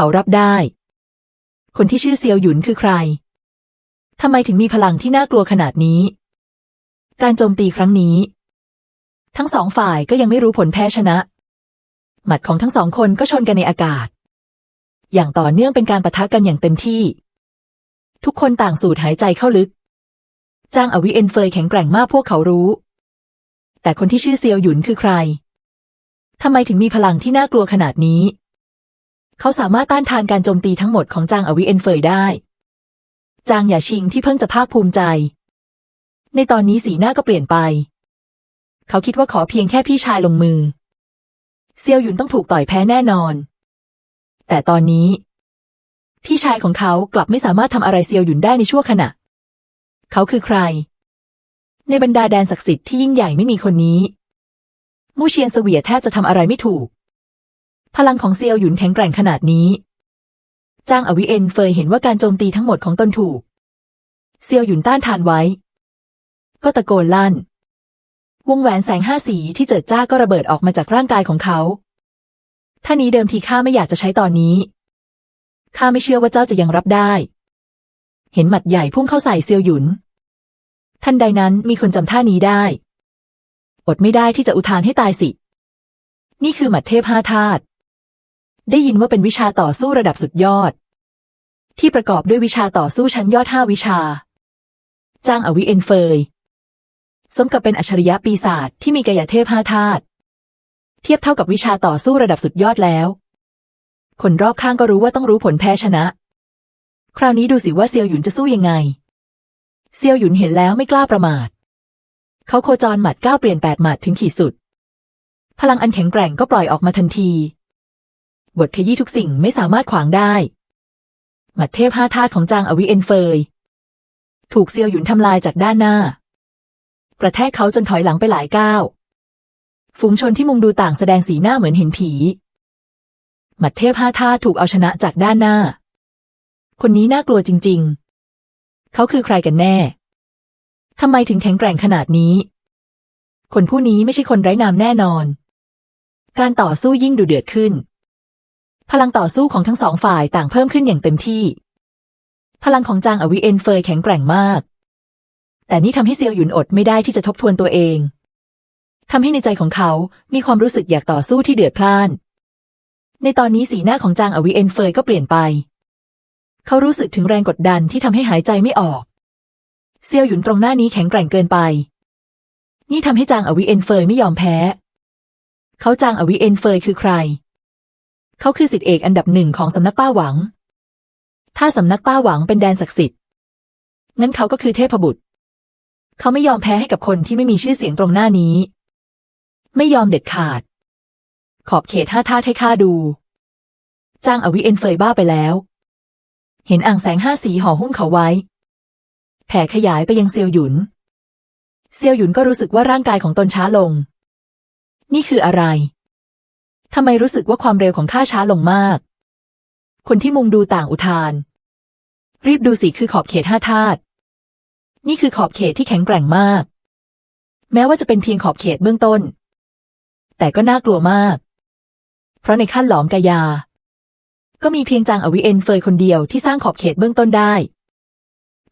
เขารับได้ คนที่ชื่อเซียวหยุนคือใคร ทำไมถึงมีพลังที่น่ากลัวขนาดนี้ การโจมตีครั้งนี้ ทั้งสองฝ่ายก็ยังไม่รู้ผลแพ้ชนะ หมัดของทั้งสองคนก็ชนกันในอากาศ อย่างต่อเนื่องเป็นการปะทะกันอย่างเต็มที่ ทุกคนต่างสูดหายใจเข้าลึก จ้างอวิเอ็นเฟยแข็งแกร่งมากพวกเขารู้ แต่คนที่ชื่อเซียวหยุนคือใครทำไมถึงมีพลังที่น่ากลัวขนาดนี้ เขาสามารถต้านทานการโจมตีทั้งหมดของจางอวิเอ็นเฟยได้ จางหยาชิงที่เพิ่งจะภาคภูมิใจ ในตอนนี้สีหน้าก็เปลี่ยนไป เขาคิดว่าขอเพียงแค่พี่ชายลงมือ เซียวหยุนต้องถูกต่อยแพ้แน่นอน แต่ตอนนี้ พี่ชายของเขากลับไม่สามารถทำอะไรเซียวหยุนได้ในชั่วขณะ เขาคือใคร ในบรรดาแดนศักดิ์สิทธิ์ที่ยิ่งใหญ่ไม่มีคนนี้มู่เชียนเสวียแทบจะทำอะไรไม่ถูก พลังของเซียวหยุนแข็งแกร่งขนาดนี้จ้างอวิเอ็นเฟยเห็นว่าการโจมตีทั้งหมดของตนถูก เซียวหยุนต้านทานไว้ ก็ตะโกนลั่น วงแหวนแสงห้าสีที่เจิดจ้าก็ระเบิดออกมาจากร่างกายของเขาท่านี้เดิมทีข้าไม่อยากจะใช้ตอนนี้ ข้าไม่เชื่อว่าเจ้าจะยังรับได้ เห็นหมัดใหญ่พุ่งเข้าใส่เซียวหยุนทันใดนั้นมีคนจำท่านี้ได้ อดไม่ได้ที่จะอุทานให้ตายสิ นี่คือหมัดเทพห้าธาตุ ได้ยินว่าเป็นวิชาต่อสู้ระดับสุดยอด ที่ประกอบด้วยวิชาต่อสู้ชั้นยอดห้าวิชา จ้างอวิเอ็นเฟย สมกับเป็นอัจฉริยะปีศาจที่มีกายเทพห้าธาตุเทียบเท่ากับวิชาต่อสู้ระดับสุดยอดแล้ว คนรอบข้างก็รู้ว่าต้องรู้ผลแพ้ชนะ คราวนี้ดูสิว่าเซียวหยุนจะสู้ยังไง เซียวหยุนเห็นแล้วไม่กล้าประมาท เขาโคจรหมัดก้าวเปลี่ยนแปดหมัดถึงขีดสุด พลังอันแข็งแกร่งก็ปล่อยออกมาทันที บทขยี้ทุกสิ่งไม่สามารถขวางได้หมัดเทพห้าธาตุของจางอวิเอนเฟย ถูกเซียวหยุนทำลายจากด้านหน้า กระแทกเขาจนถอยหลังไปหลายก้าว ฝูงชนที่มุงดูต่างแสดงสีหน้าเหมือนเห็นผี หมัดเทพห้าธาตุถูกเอาชนะจากด้านหน้า คนนี้น่ากลัวจริง ๆ เขาคือใครกันแน่ ทำไมถึงแข็งแกร่งขนาดนี้ คนผู้นี้ไม่ใช่คนไร้นามแน่นอน การต่อสู้ยิ่งดูเดือดขึ้น พลังต่อสู้ของทั้งสองฝ่ายต่างเพิ่มขึ้นอย่างเต็มที่ พลังของจางอวิเอ็นเฟยแข็งแกร่งมาก แต่นี่ทำให้เซียวหยุนอดไม่ได้ที่จะทบทวนตัวเองทำให้ในใจของเขามีความรู้สึกอยากต่อสู้ที่เดือดพล่าน ในตอนนี้สีหน้าของจางอวิเอ็นเฟยก็เปลี่ยนไป เขารู้สึกถึงแรงกดดันที่ทำให้หายใจไม่ออก เซียวหยุนตรงหน้านี้แข็งแกร่งเกินไป นี่ทำให้จางอวิเอ็นเฟยไม่ยอมแพ้ เขาจางอวิเอ็นเฟยคือใคร เขาคือสิทธิเอกอันดับหนึ่งของสำนักป้าหวัง ถ้าสำนักป้าหวังเป็นแดนศักดิ์สิทธิ์งั้นเขาก็คือเทพบุตร เขาไม่ยอมแพ้ให้กับคนที่ไม่มีชื่อเสียงตรงหน้านี้ ไม่ยอมเด็ดขาด ขอบเขตห้าท่าให้ข้าดู จ้างอวิเอ็นเฟยบ้าไปแล้ว เห็นอ่างแสงห้าสีห่อหุ้มเขาไว้ แผ่ขยายไปยังเซียวหยุน เซียวหยุนก็รู้สึกว่าร่างกายของตนช้าลง นี่คืออะไร ทำไมรู้สึกว่าความเร็วของข้าช้าลงมาก คนที่มุงดูต่างอุทาน รีบดูสิคือขอบเขตห้าธาตุนี่คือขอบเขตที่แข็งแกร่งมาก แม้ว่าจะเป็นเพียงขอบเขตเบื้องต้น แต่ก็น่ากลัวมาก เพราะในขั้นหลอมกายา ก็มีเพียงจางอวิเอนเฟยคนเดียวที่สร้างขอบเขตเบื้องต้นได้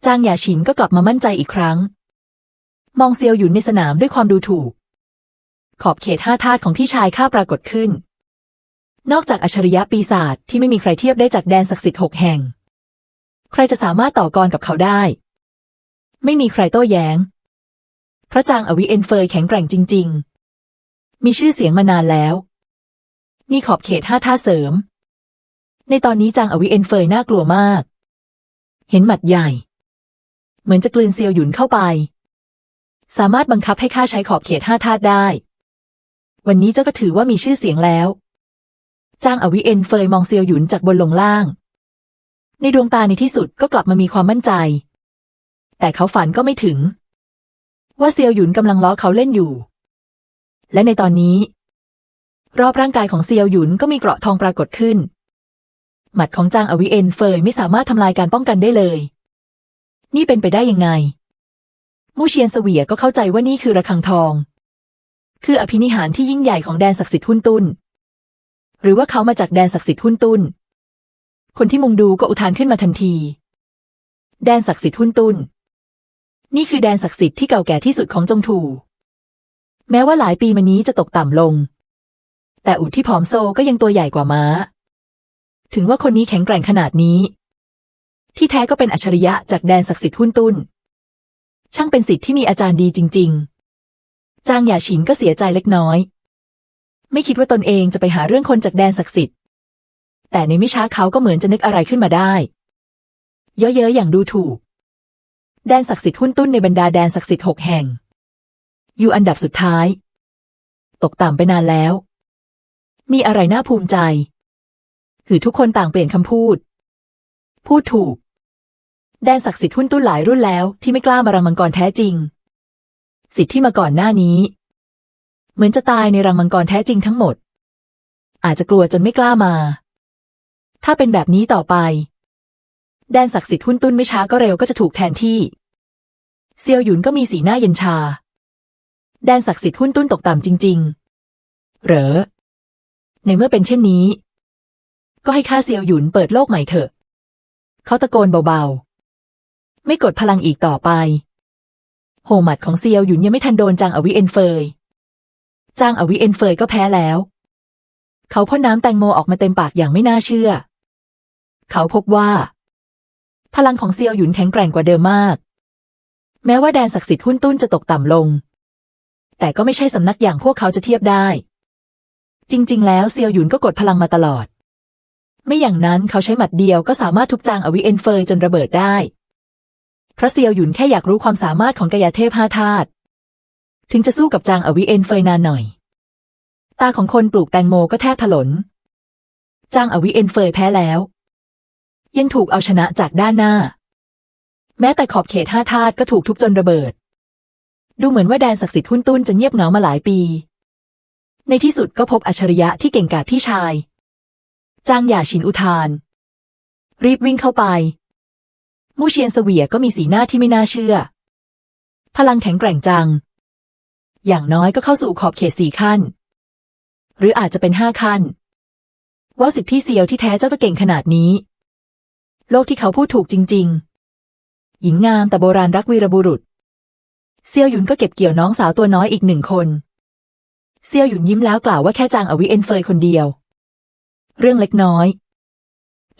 จางหยาฉินก็กลับมามั่นใจอีกครั้ง มองเซียวหยุนในสนามด้วยความดูถูก ขอบเขตห้าธาตุของพี่ชายข้าปรากฏขึ้น นอกจากอัจฉริยะปีศาจที่ไม่มีใครเทียบได้จากแดนศักดิ์สิทธิ์หกแห่ง ใครจะสามารถต่อกรกับเขาได้ ไม่มีใครโต้แย้งเพราะจางอวิเอนเฟยแข็งแกร่งจริง ๆ มีชื่อเสียงมานานแล้ว มีขอบเขตห้าท่าเสริม ในตอนนี้จางอวิเอนเฟยน่ากลัวมาก เห็นหมัดใหญ่ เหมือนจะกลืนเซียวหยุนเข้าไป สามารถบังคับให้ข้าใช้ขอบเขตห้าธาตุได้ วันนี้เจ้าก็ถือว่ามีชื่อเสียงแล้ว จ้างอวิเอ็นเฟยมองเซียวหยุนจากบนลงล่าง ในดวงตาในที่สุดก็กลับมามีความมั่นใจ แต่เขาฝันก็ไม่ถึง ว่าเซียวหยุนกำลังล้อเขาเล่นอยู่ และในตอนนี้ รอบร่างกายของเซียวหยุนก็มีเกราะทองปรากฏขึ้น หมัดของจางอวิเอ็นเฟยไม่สามารถทำลายการป้องกันได้เลย นี่เป็นไปได้ยังไงมู่เชียนเสวียก็เข้าใจว่านี่คือระฆังทอง คืออภินิหารที่ยิ่งใหญ่ของแดนศักดิ์สิทธิ์หุ้นตุ้น หรือว่าเขามาจากแดนศักดิ์สิทธิ์หุ้นตุ้น คนที่มุงดูก็อุทานขึ้นมาทันที แดนศักดิ์สิทธิ์หุ้นตุนนี่คือแดนศักดิ์สิทธิ์ที่เก่าแก่ที่สุดของจงถู แม้ว่าหลายปีมานี้จะตกต่ำลง แต่อุดที่ผอมโซก็ยังตัวใหญ่กว่าม้า ถึงว่าคนนี้แข็งแกร่งขนาดนี้ ที่แท้ก็เป็นอัจฉริยะจากแดนศักดิ์สิทธิ์หุ้นตุนช่างเป็นสิทธิ์ที่มีอาจารย์ดีจริง ๆ จางหย่าฉินก็เสียใจเล็กน้อย ไม่คิดว่าตนเองจะไปหาเรื่องคนจากแดนศักดิ์สิทธิ์ แต่ในไม่ช้าเขาก็เหมือนจะนึกอะไรขึ้นมาได้ เยอะๆอย่างดูถูก แดนศักดิ์สิทธิ์หุ้นตุ้นในบรรดาแดนศักดิ์สิทธิ์หกแห่ง อยู่อันดับสุดท้าย ตกต่ำไปนานแล้ว มีอะไรน่าภูมิใจหือทุกคนต่างเปลี่ยนคำพูด พูดถูก แดนศักดิ์สิทธิ์หุ้นตุ้นหลายรุ่นแล้วที่ไม่กล้ามารังมังกรแท้จริง สิทธิ์ที่มาก่อนหน้านี้ เหมือนจะตายในรังมังกรแท้จริงทั้งหมด อาจจะกลัวจนไม่กล้ามา ถ้าเป็นแบบนี้ต่อไป แดนศักดิ์สิทธิ์หุ้นตุ้นไม่ช้าก็เร็วก็จะถูกแทนที่ เซียวหยุนก็มีสีหน้าเย็นชา แดนศักดิ์สิทธิ์หุ้นตุ้นตกต่ำจริง ๆ เหรอ ในเมื่อเป็นเช่นนี้ ก็ให้ข้าเซียวหยุนเปิดโลกใหม่เถอะ เขาตะโกนเบาๆ ไม่กดพลังอีกต่อไปโหมัดของเซียวหยุนยังไม่ทันโดนจางอวิเอ็นเฟย จางอวิเอ็นเฟยก็แพ้แล้ว เขาพ่นน้ำแตงโมออกมาเต็มปากอย่างไม่น่าเชื่อ เขาพบว่า พลังของเซียวหยุนแข็งแกร่งกว่าเดิมมาก แม้ว่าแดนศักดิ์สิทธิ์หุ้นตุ้นจะตกต่ำลง แต่ก็ไม่ใช่สำนักอย่างพวกเขาจะเทียบได้ จริง ๆ แล้วเซียวหยุนก็กดพลังมาตลอด ไม่อย่างนั้นเขาใช้หมัดเดียวก็สามารถทุบจางอวิเอ็นเฟยจนระเบิดได้เพราะเซียวหยุนแค่อยากรู้ความสามารถของกายาเทพห้าธาตุ ถึงจะสู้กับจางอวิเอนเฟยนานหน่อย ตาของคนปลูกแตงโมก็แทบถลน จางอวิเอนเฟยแพ้แล้ว ยังถูกเอาชนะจากด้านหน้า แม้แต่ขอบเขตห้าธาตุก็ถูกทุบจนระเบิด ดูเหมือนว่าแดนศักดิ์สิทธิ์หุ้นตุ้นจะเงียบเหงามาหลายปี ในที่สุดก็พบอัจฉริยะที่เก่งกาจพี่ชาย จางหย่าฉินอุทาน รีบวิ่งเข้าไปมู่เชียนเสวียก็มีสีหน้าที่ไม่น่าเชื่อ พลังแข็งแกร่งจัง อย่างน้อยก็เข้าสู่ขอบเขตสี่ขั้น หรืออาจจะเป็นห้าขั้น ว่าสิทธิพี่เซียวที่แท้เจ้าก็เก่งขนาดนี้ โลกที่เขาพูดถูกจริง ๆ หญิงงามแต่โบราณรักวีรบุรุษ เซียวหยุนก็เก็บเกี่ยวน้องสาวตัวน้อยอีกหนึ่งคน เซียวหยุนยิ้มแล้วกล่าวว่าแค่จางอวิเอ็นเฟยคนเดียว เรื่องเล็กน้อย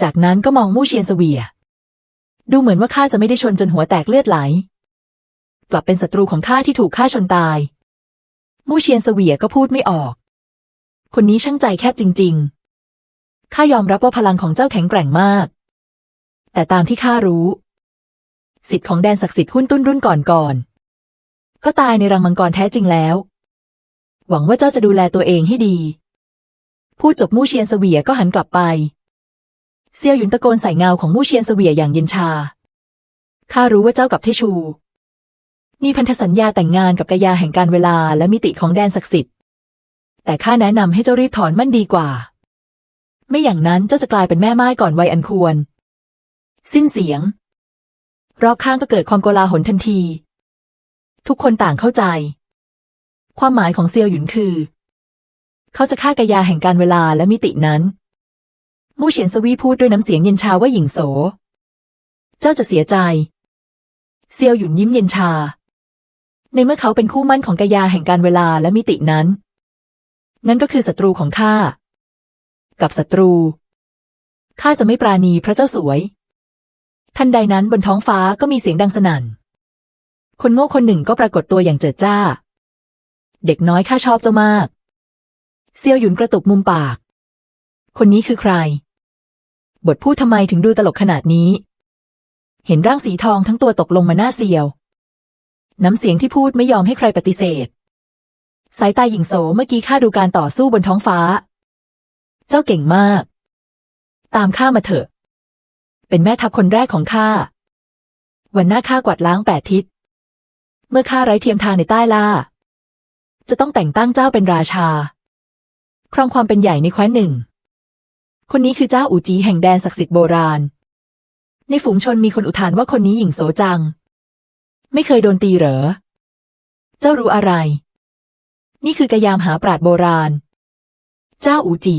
จากนั้นก็มองมู่เชียนเสวียดูเหมือนว่าข้าจะไม่ได้ชนจนหัวแตกเลือดไหล กลับเป็นศัตรูของข้าที่ถูกฆ่าชนตาย มู่เชียนเสวียก็พูดไม่ออก คนนี้ช่างใจแคบจริง ๆ ข้ายอมรับว่าพลังของเจ้าแข็งแกร่งมาก แต่ตามที่ข้ารู้ สิทธิ์ของแดนศักดิ์สิทธิ์หุ้นตุ้นรุ่นก่อนๆก็ตายในรังมังกรแท้จริงแล้ว หวังว่าเจ้าจะดูแลตัวเองให้ดี พูดจบมู่เชียนเสวียก็หันกลับไป เซียวหยุนตะโกนใส่เงาของมู่เชียนเสวียอย่างเย็นชา ข้ารู้ว่าเจ้ากับเทชู มีพันธสัญญาแต่งงานกับกายาแห่งการเวลาและมิติของแดนศักดิ์สิทธิ์ แต่ข้าแนะนำให้เจ้ารีบถอนมั่นดีกว่า ไม่อย่างนั้นเจ้าจะกลายเป็นแม่ไม้ก่อนวัยอันควร สิ้นเสียง รอบข้างก็เกิดความโกลาหลทันที ทุกคนต่างเข้าใจ ความหมายของเซียวหยุนคือ เขาจะฆ่ากายาแห่งการเวลาและมิตินั้น มู่เฉียนสวีพูดด้วยน้ำเสียงเย็นชาว่าหญิงโส เจ้าจะเสียใจ เซียวหยุนยิ้มเย็นชา ในเมื่อเขาเป็นคู่มั่นของกายาแห่งการเวลาและมิตินั้น นั่นก็คือศัตรูของข้า กับศัตรู ข้าจะไม่ปราณีพระเจ้าสวย ทันใดนั้นบนท้องฟ้าก็มีเสียงดังสนั่น คนโง่คนหนึ่งก็ปรากฏตัวอย่างเจิดจ้า เด็กน้อยข้าชอบเจ้ามาก เซียวหยุนกระตุกมุมปาก คนนี้คือใคร บทพูดทำไมถึงดูตลกขนาดนี้ เห็นร่างสีทองทั้งตัวตกลงมาหน้าเซียว น้ำเสียงที่พูดไม่ยอมให้ใครปฏิเสธ สายตาหญิงโสเมื่อกี้ข้าดูการต่อสู้บนท้องฟ้า เจ้าเก่งมาก ตามข้ามาเถอะ เป็นแม่ทัพคนแรกของข้า วันหน้าข้ากวาดล้างแปดทิศ เมื่อข้าไร้เทียมทานในใต้ล่า จะต้องแต่งตั้งเจ้าเป็นราชา ครองความเป็นใหญ่ในแคว้นหนึ่ง คนนี้คือเจ้าอูจีแห่งแดนศักดิ์สิทธิ์โบราณ ในฝูงชนมีคนอุทานว่าคนนี้หญิงโสจัง ไม่เคยโดนตีเหรอ เจ้ารู้อะไร นี่คือกยามหาปราดโบราณ เจ้าอูจี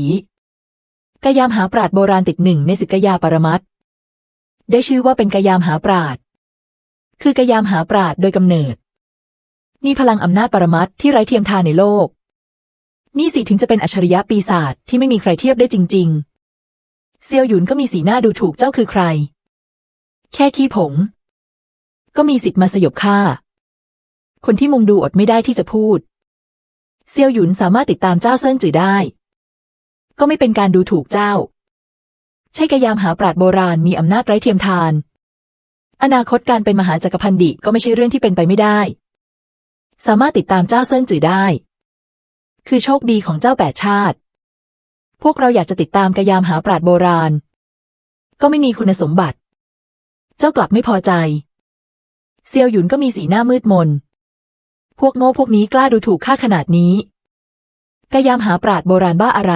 กยามหาปราดโบราณติดหนึ่งในสิกยาปรมัตได้ชื่อว่าเป็นกยามหาปราดคือกยามหาปราดโดยกำเนิด มีพลังอำนาจปรมัตที่ไร้เทียมทานในโลก นี่สิถึงจะเป็นอัจฉริยะปีศาจที่ไม่มีใครเทียบได้จริง ๆ เซียวหยุนก็มีสีหน้าดูถูกเจ้าคือใคร แค่ขี้ผง ก็มีสิทธิ์มาสยบข้า คนที่มุงดูอดไม่ได้ที่จะพูด เซียวหยุนสามารถติดตามเจ้าเซิ่งจือได้ ก็ไม่เป็นการดูถูกเจ้า ใช่กยามหาปราดโบราณมีอำนาจไร้เทียมทาน อนาคตการเป็นมหาจักรพันดิก็ไม่ใช่เรื่องที่เป็นไปไม่ได้ สามารถติดตามเจ้าเซิ่งจือได้ คือโชคดีของเจ้าแปดชาติ พวกเราอยากจะติดตามกยามหาปราดโบราณ ก็ไม่มีคุณสมบัติ เจ้ากลับไม่พอใจ เซียวหยุนก็มีสีหน้ามืดมน พวกโง่พวกนี้กล้าดูถูกข้าขนาดนี้กายามหาปราดโบราณบ้าอะไร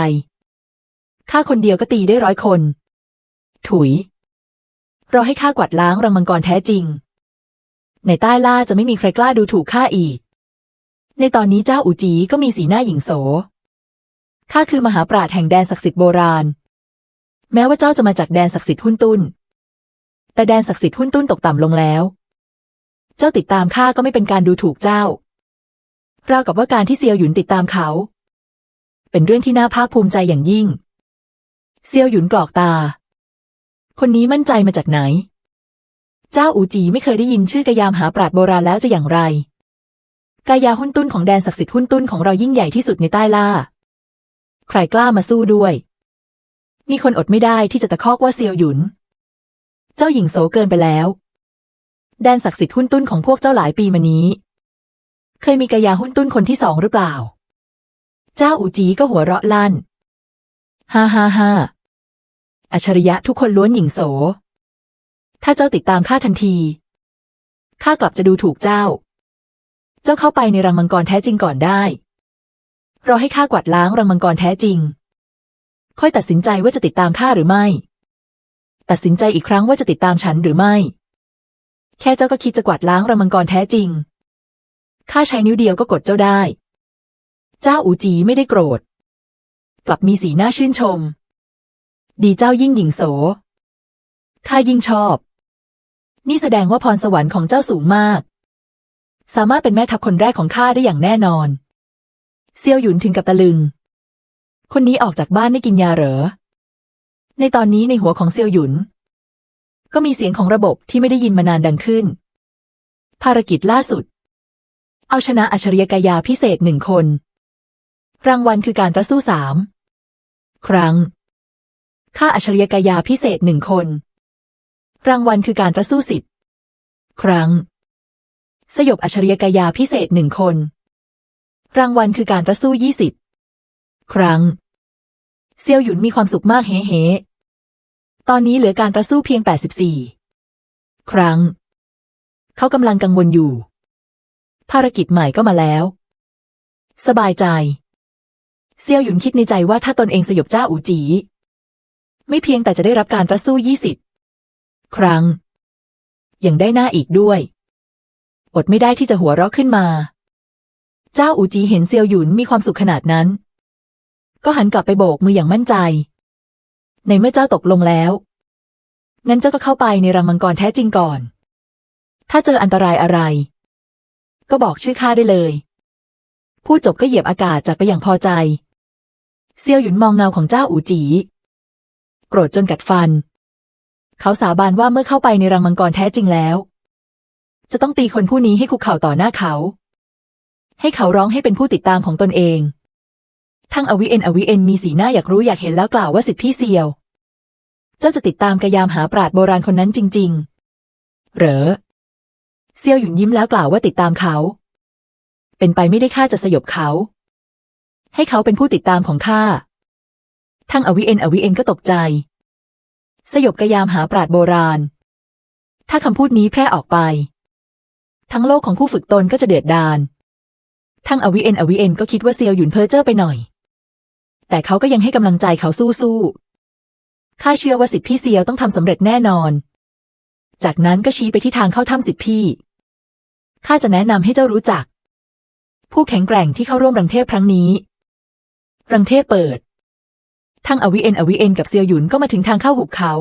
ข้าคนเดียวก็ตีได้ร้อยคน ถุย เราให้ข้ากวาดล้างรังมังกรแท้จริง ในใต้ล่าจะไม่มีใครกล้าดูถูกข้าอีก ในตอนนี้เจ้าอูจีก็มีสีหน้าหยิ่งโส ข้าคือมหาปราดแห่งแดนศักดิ์สิทธิ์โบราณ แม้ว่าเจ้าจะมาจากแดนศักดิ์สิทธิ์หุ้นตุ้น แต่แดนศักดิ์สิทธิ์หุ้นตุ้นตกต่ำลงแล้ว จ้าติดตามข้าก็ไม่เป็นการดูถูกเจ้าราวกับว่าการที่เซียวหยุนติดตามเขา เป็นเรื่องที่น่าภาคภูมิใจอย่างยิ่ง เซียวหยุนกรอกตา คนนี้มั่นใจมาจากไหน เจ้าอูจีไม่เคยได้ยินชื่อกายามหาปราดโบราณแล้วจะอย่างไร กายาหุ้นตุ้นของแดนศักดิ์สิทธิ์หุ้นตุ้นของเรายิ่งใหญ่ที่สุดในใต้ล่า ใครกล้ามาสู้ด้วย มีคนอดไม่ได้ที่จะตะคอกว่าเซียวหยุน เจ้าหญิงโสเกินไปแล้ว แดนศักดิ์สิทธิ์หุ้นตุ้นของพวกเจ้าหลายปีมานี้ เคยมีกายาหุ้นตุ้นคนที่สองหรือเปล่า เจ้าอูจีก็หัวเราะลั่น ฮ่าฮ่าฮ่าอัจฉริยะทุกคนล้วนหญิงโส ถ้าเจ้าติดตามข้าทันที ข้ากลับจะดูถูกเจ้า เจ้าเข้าไปในรังมังกรแท้จริงก่อนได้ รอให้ข้ากวาดล้างรังมังกรแท้จริง ค่อยตัดสินใจว่าจะติดตามข้าหรือไม่ ตัดสินใจอีกครั้งว่าจะติดตามฉันหรือไม่ แค่เจ้าก็คิดจะกวาดล้างรังมังกรแท้จริง ข้าใช้นิ้วเดียวก็กดเจ้าได้ เจ้าอูจีไม่ได้โกรธ กลับมีสีหน้าชื่นชม ดีเจ้ายิ่งหญิงโส ข้ายิ่งชอบ นี่แสดงว่าพรสวรรค์ของเจ้าสูงมาก สามารถเป็นแม่ทัพคนแรกของข้าได้อย่างแน่นอน เซียวหยุนถึงกับตะลึง คนนี้ออกจากบ้านไม่กินยาเหรอ ในตอนนี้ในหัวของเซียวหยุน ก็มีเสียงของระบบที่ไม่ได้ยินมานานดังขึ้น ภารกิจล่าสุด เอาชนะอัจฉริยกายาพิเศษหนึ่งคน รางวัลคือการต่อสู้สามครั้ง ค่าอัจฉริยกายาพิเศษหนึ่งคน รางวัลคือการต่อสู้สิบครั้ง สยบอัจฉริยกายาพิเศษหนึ่งคน รางวัลคือการต่อสู้ยี่สิบครั้ง เซียวหยุนมีความสุขมากเฮ้เฮ ตอนนี้เหลือการต่อสู้เพียงแปดสิบสี่ครั้ง เขากำลังกังวลอยู่ ภารกิจใหม่ก็มาแล้ว สบายใจ เซียวหยุนคิดในใจว่าถ้าตนเองสยบเจ้าอูจี ไม่เพียงแต่จะได้รับการต่อสู้ยี่สิบครั้ง ยังได้หน้าอีกด้วย อดไม่ได้ที่จะหัวเราะขึ้นมา เจ้าอูจีเห็นเซียวหยุนมีความสุขขนาดนั้น ก็หันกลับไปโบกมืออย่างมั่นใจ ในเมื่อเจ้าตกลงแล้ว งั้นเจ้าก็เข้าไปในรังมังกรแท้จริงก่อน ถ้าเจออันตรายอะไร ก็บอกชื่อข้าได้เลย พูดจบก็เหยียบอากาศจากไปอย่างพอใจ เซียวหยุนมองเงาของเจ้าอูจี โกรธจนกัดฟัน เขาสาบานว่าเมื่อเข้าไปในรังมังกรแท้จริงแล้ว จะต้องตีคนผู้นี้ให้คุกเข่าต่อหน้าเขา ให้เขาร้องให้เป็นผู้ติดตามของตนเอง ทั้งอวิเอ็นอวิเอ็นมีสีหน้าอยากรู้อยากเห็นแล้วกล่าวว่าสิทธิพี่เซียว เจ้าจะติดตามกยามหาปราดโบราณคนนั้นจริง ๆ เหรอ เซียวหยุนยิ้มแล้วกล่าวว่าติดตามเขา เป็นไปไม่ได้ข้าจะสยบเขา ให้เขาเป็นผู้ติดตามของข้า ทั้งอวิเอ็นอวิเอ็นก็ตกใจ สยบกยามหาปราดโบราณ ถ้าคำพูดนี้แพร่ออกไป ทั้งโลกของผู้ฝึกตนก็จะเดือดดาลทั้งอวิเอ็นอวิเอ็นก็คิดว่าเซียวหยุนเพ้อเจ้อไปหน่อย แต่เขาก็ยังให้กำลังใจเขาสู้ๆข้าเชื่อว่าสิทธิพี่เซียวต้องทำสำเร็จแน่นอน จากนั้นก็ชี้ไปที่ทางเข้าถ้ำสิทธิพี่ข้าจะแนะนำให้เจ้ารู้จัก ผู้แข็งแกร่งที่เข้าร่วมรังเทพครั้งนี้ รังเทพเปิดทั้งอวิเอ็นอวิเอ็นกับเซียวหยุนก็มาถึงทางเข้าหุบเขา